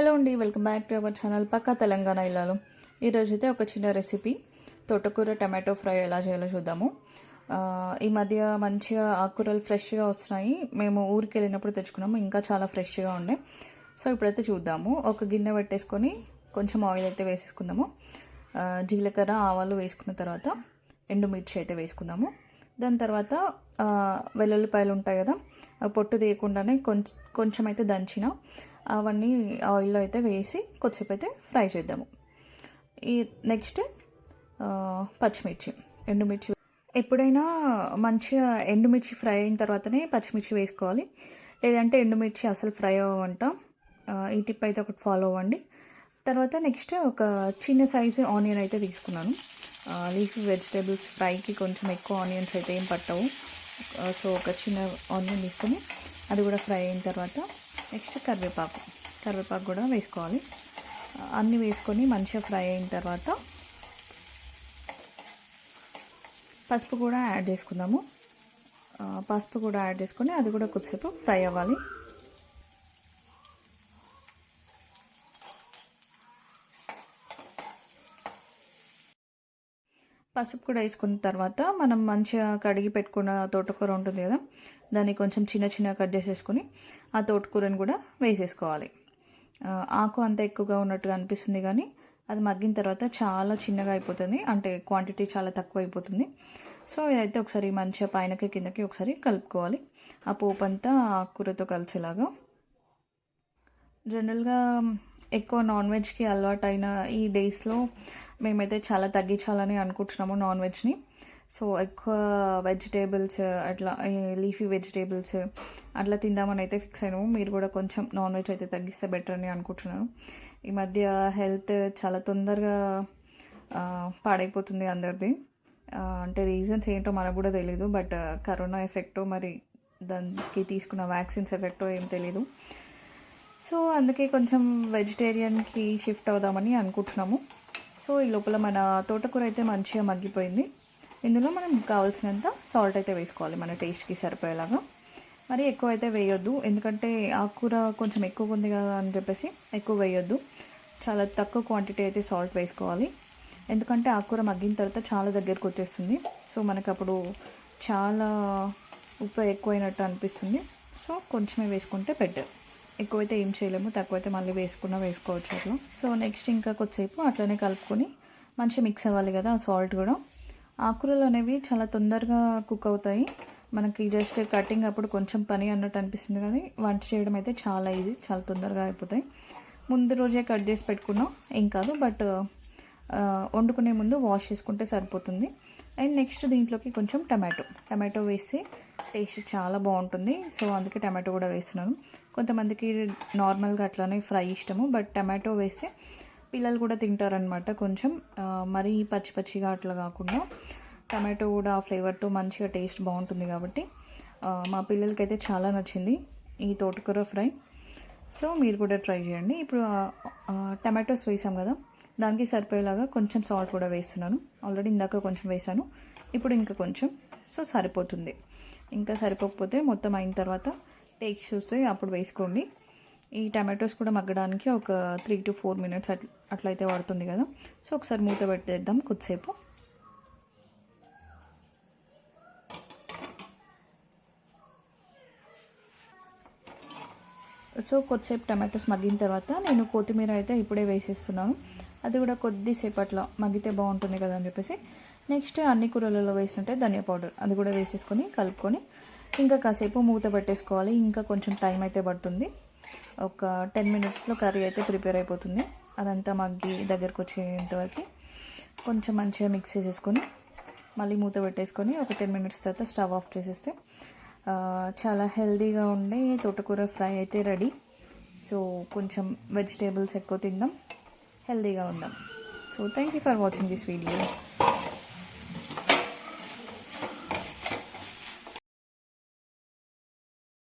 Hello అండి welcome back to our channel Pakka Telangana Illalu. ఈరోజు అయితే ఒక చిన్న రెసిపీ. తోటకూర టమాటో ఫ్రై ఎలా చేయాలో చూద్దాము. ఈ మధ్య మంచిగా ఆకుకూరలు ఫ్రెష్గా వస్తున్నాయి. మేము ఊరికి వెళ్ళినప్పుడు తెచ్చుకున్నాము ఇంకా చాలా ఫ్రెష్గా ఉండే. సో ఇప్పుడైతే చూద్దాము. ఒక గిన్నె పెట్టేసుకొని కొంచెం ఆయిల్ అయితే వేసేసుకుందాము. జీలకర్ర ఆవాలు వేసుకున్న తర్వాత ఎండుమిర్చి అయితే వేసుకుందాము. దాని తర్వాత వెల్లుల్లిపాయలు ఉంటాయి కదా పొట్టు తీయకుండానే కొంచెం కొంచెం అయితే దంచిన అవన్నీ ఆయిల్లో అయితే వేసి కొద్దిసేపు అయితే ఫ్రై చేద్దాము. ఈ నెక్స్ట్ పచ్చిమిర్చి ఎండుమిర్చి. ఎప్పుడైనా మంచిగా ఎండుమిర్చి ఫ్రై అయిన తర్వాతనే పచ్చిమిర్చి వేసుకోవాలి. లేదంటే ఎండుమిర్చి అసలు ఫ్రై అవ్వంటాం ఈ టిప్ అయితే ఒకటి ఫాలో అవ్వండి. తర్వాత నెక్స్ట్ ఒక చిన్న సైజు ఆనియన్ అయితే తీసుకున్నాను. లీఫీ వెజిటేబుల్స్ ఫ్రైకి కొంచెం ఎక్కువ ఆనియన్స్ అయితే ఏం పట్టవు. సో ఒక చిన్న ఆనియన్ తీసుకొని అది కూడా ఫ్రై అయిన తర్వాత నెక్స్ట్ కరివేపాకు. కరివేపాకు కూడా వేసుకోవాలి. అన్నీ వేసుకొని మంచిగా ఫ్రై అయిన తర్వాత పసుపు కూడా యాడ్ చేసుకుందాము. పసుపు కూడా యాడ్ చేసుకొని అది కూడా కొద్దిసేపు ఫ్రై అవ్వాలి. పసుపు కూడా వేసుకున్న తర్వాత మనం మంచిగా కడిగి పెట్టుకున్న తోటకూర ఉంటుంది కదా దాన్ని కొంచెం చిన్న చిన్న కట్ చేసేసుకొని ఆ తోటకూరని కూడా వేసేసుకోవాలి. ఆకు అంత ఎక్కువగా ఉన్నట్టుగా అనిపిస్తుంది కానీ అది మగ్గిన తర్వాత చాలా చిన్నగా అయిపోతుంది అంటే క్వాంటిటీ చాలా తక్కువ అయిపోతుంది. సో ఇదైతే ఒకసారి మంచిగా పైనకి కిందకి ఒకసారి కలుపుకోవాలి. ఆ పోపు అంతా ఆకుకూరతో కలిసేలాగా. జనరల్గా ఎక్కువ నాన్ వెజ్కి అలవాటు అయిన ఈ డేస్లో మేమైతే చాలా తగ్గించాలని అనుకుంటున్నాము నాన్ వెజ్ని. సో ఎక్కువ వెజిటేబుల్స్ అట్లా లీఫీ వెజిటేబుల్స్ అట్లా తిందామని అయితే ఫిక్స్ అయినాము. మీరు కూడా కొంచెం నాన్ వెజ్ అయితే తగ్గిస్తే బెటర్ అని అనుకుంటున్నాను. ఈ మధ్య హెల్త్ చాలా తొందరగా పాడైపోతుంది అందరిది. అంటే రీజన్స్ ఏంటో మనకు కూడా తెలియదు బట్ కరోనా ఎఫెక్టో మరి దానికి తీసుకున్న వ్యాక్సిన్స్ ఎఫెక్టో ఏం తెలీదు. సో అందుకే కొంచెం వెజిటేరియన్కి షిఫ్ట్ అవుదామని అనుకుంటున్నాము. సో ఈ లోపల మన తోటకూర అయితే మంచిగా మగ్గిపోయింది. ఇందులో మనం కావాల్సినంత సాల్ట్ అయితే వేసుకోవాలి మన టేస్ట్కి సరిపోయేలాగా. మరి ఎక్కువ అయితే వేయొద్దు. ఎందుకంటే ఆకుకూర కొంచెం ఎక్కువ ఉంది కదా అని చెప్పేసి ఎక్కువ వేయొద్దు. చాలా తక్కువ క్వాంటిటీ అయితే సాల్ట్ వేసుకోవాలి. ఎందుకంటే ఆకుకూర మగ్గిన తర్వాత చాలా దగ్గరకు వచ్చేస్తుంది. సో మనకు అప్పుడు చాలా ఉప్పు ఎక్కువైనట్టు అనిపిస్తుంది. సో కొంచెమే వేసుకుంటే బెటర్ ఎక్కువైతే ఏం చేయలేము తక్కువైతే మళ్ళీ వేసుకున్నా వేసుకోవచ్చు అట్లా. సో నెక్స్ట్ ఇంకా కొద్దిసేపు అట్లనే కలుపుకొని మంచిగా మిక్స్ అవ్వాలి కదా సాల్ట్ కూడా. ఆకుకూరలు అనేవి చాలా తొందరగా కుక్ అవుతాయి. మనకి జస్ట్ కటింగ్ అప్పుడు కొంచెం పని అన్నట్టు అనిపిస్తుంది కానీ వంట చేయడం అయితే చాలా ఈజీ చాలా తొందరగా అయిపోతాయి. ముందు రోజే కట్ చేసి పెట్టుకున్నాం ఏం కాదు బట్ వండుకునే ముందు వాష్ చేసుకుంటే సరిపోతుంది. అండ్ నెక్స్ట్ దీంట్లోకి కొంచెం టమాటో. టమాటో వేసి టేస్ట్ చాలా బాగుంటుంది. సో అందుకే టమాటో కూడా వేస్తున్నాను. కొంతమందికి నార్మల్గా అట్లానే ఫ్రై ఇష్టము బట్ టమాటో వేస్తే పిల్లలు కూడా తింటారనమాట కొంచెం. మరీ పచ్చి పచ్చిగా అట్లా కాకుండా టమాటో కూడా ఆ ఫ్లేవర్తో మంచిగా టేస్ట్ బాగుంటుంది కాబట్టి మా పిల్లలకైతే చాలా నచ్చింది ఈ తోటకూర ఫ్రై. సో మీరు కూడా ట్రై చేయండి. ఇప్పుడు టమాటోస్ వేసాం కదా దానికి సరిపోయేలాగా కొంచెం సాల్ట్ కూడా వేస్తున్నాను. ఆల్రెడీ ఇందాక కొంచెం వేసాను ఇప్పుడు ఇంకా కొంచెం సో సరిపోతుంది. ఇంకా సరిపోకపోతే మొత్తం అయిన తర్వాత టేస్ట్ చూస్తే అప్పుడు వేసుకోండి. ఈ టమాటోస్ కూడా మగ్గడానికి ఒక త్రీ టు ఫోర్ మినిట్స్ అట్లా అట్లయితే పడుతుంది కదా. సో ఒకసారి మూత పెట్టేద్దాం కొద్దిసేపు. సో కొద్దిసేపు టమాటోస్ మగ్గిన తర్వాత నేను కొత్తిమీర అయితే ఇప్పుడే వేసేస్తున్నాను. అది కూడా కొద్దిసేపట్లో మగ్గితే బాగుంటుంది కదా అని చెప్పేసి. నెక్స్ట్ అన్ని కూరలలో వేస్తుంటే ధనియా పౌడర్ అది కూడా వేసేసుకొని కలుపుకొని ఇంకా కాసేపు మూత పెట్టేసుకోవాలి. ఇంకా కొంచెం టైం అయితే పడుతుంది. ఒక టెన్ మినిట్స్లో కర్రీ అయితే ప్రిపేర్ అయిపోతుంది. అదంతా మగ్గి దగ్గరకు వచ్చేంతవరకు కొంచెం మంచిగా మిక్స్ చేసేసుకొని మళ్ళీ మూత పెట్టేసుకొని ఒక టెన్ మినిట్స్ తర్వాత స్టవ్ ఆఫ్ చేసేస్తే చాలా హెల్దీగా ఉండే తోటకూర ఫ్రై అయితే రెడీ. సో కొంచెం వెజిటేబుల్స్ ఎక్కువ తిందాం. హెల్తీగా ఉందాం so thank you for watching this video